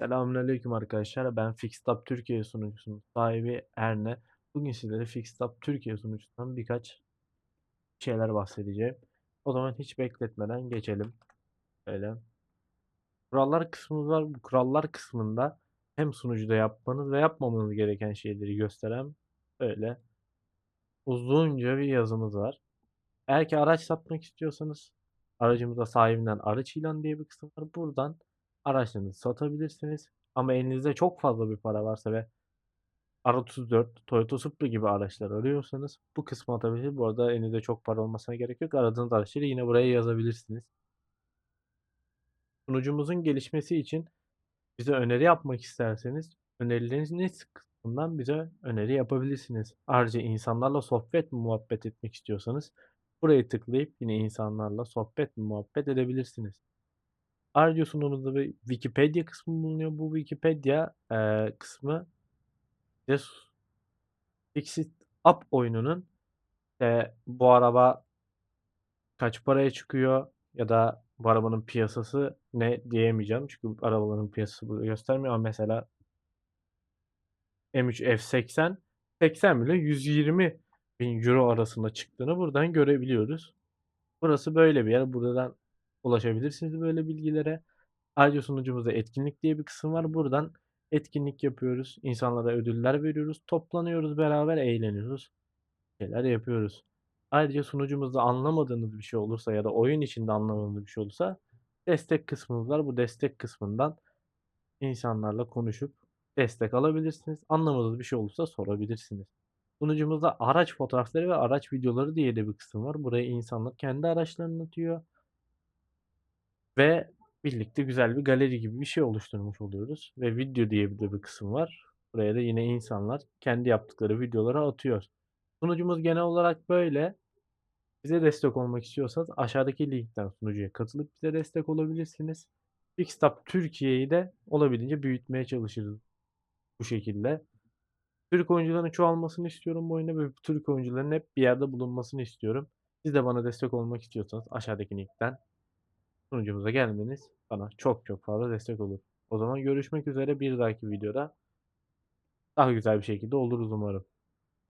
Selamünaleyküm arkadaşlar. Ben Fixtap Türkiye sunucusunun sahibi Erne. Bugün sizlere Fixtap Türkiye sunucusundan birkaç şeyler bahsedeceğim. O zaman hiç bekletmeden geçelim. Öyle. Kurallar kısmımız var. Bu kurallar kısmında hem sunucuda yapmanız ve yapmamanız gereken şeyleri gösteren böyle uzunca bir yazımız var. Eğer ki araç satmak istiyorsanız aracımıza sahibinden araç ilan diye bir kısım var. Buradan araçlarınızı satabilirsiniz. Ama elinizde çok fazla bir para varsa ve R34, Toyota Supra gibi araçlar arıyorsanız bu kısmı atabilirsiniz. Bu arada elinizde çok para olmasına gerek yok. Aradığınız araçları yine buraya yazabilirsiniz. Sunucumuzun gelişmesi için bize öneri yapmak isterseniz önerileriniz kısmından bize öneri yapabilirsiniz. Ayrıca insanlarla sohbet muhabbet etmek istiyorsanız burayı tıklayıp yine insanlarla sohbet muhabbet edebilirsiniz. Ayrıca sunumumuzda bir Wikipedia kısmı bulunuyor. Bu Wikipedia eee, kısmı Fixit Up oyununun e, bu araba kaç paraya çıkıyor ya da bu arabanın piyasası ne diyemeyeceğim. Çünkü arabaların piyasası burada göstermiyor ama mesela M3 F80 80 bile 120 bin euro arasında çıktığını buradan görebiliyoruz. Burası böyle bir yer. Buradan ulaşabilirsiniz böyle bilgilere. Ayrıca sunucumuzda etkinlik diye bir kısım var. Buradan etkinlik yapıyoruz. İnsanlara ödüller veriyoruz. Toplanıyoruz beraber eğleniyoruz. Şeyler yapıyoruz. Ayrıca sunucumuzda anlamadığınız bir şey olursa ya da oyun içinde anlamadığınız bir şey olursa destek kısmımız var. Bu destek kısmından insanlarla konuşup destek alabilirsiniz. Anlamadığınız bir şey olursa sorabilirsiniz. Sunucumuzda araç fotoğrafları ve araç videoları diye de bir kısım var. Buraya insanlar kendi araçlarını atıyor. Ve birlikte güzel bir galeri gibi bir şey oluşturmuş oluyoruz. Ve video diye bir de bir kısım var. Buraya da yine insanlar kendi yaptıkları videoları atıyor. Sunucumuz genel olarak böyle. Bize destek olmak istiyorsanız aşağıdaki linkten sunucuya katılıp bize destek olabilirsiniz. Fixtap Türkiye'yi de olabildiğince büyütmeye çalışırız bu şekilde. Türk oyuncuların çoğalmasını istiyorum bu oyunda ve Türk oyuncuların hep bir yerde bulunmasını istiyorum. Siz de bana destek olmak istiyorsanız aşağıdaki linkten sunucumuza gelmeniz bana çok çok fazla destek olur. O zaman görüşmek üzere bir dahaki videoda daha güzel bir şekilde oluruz umarım.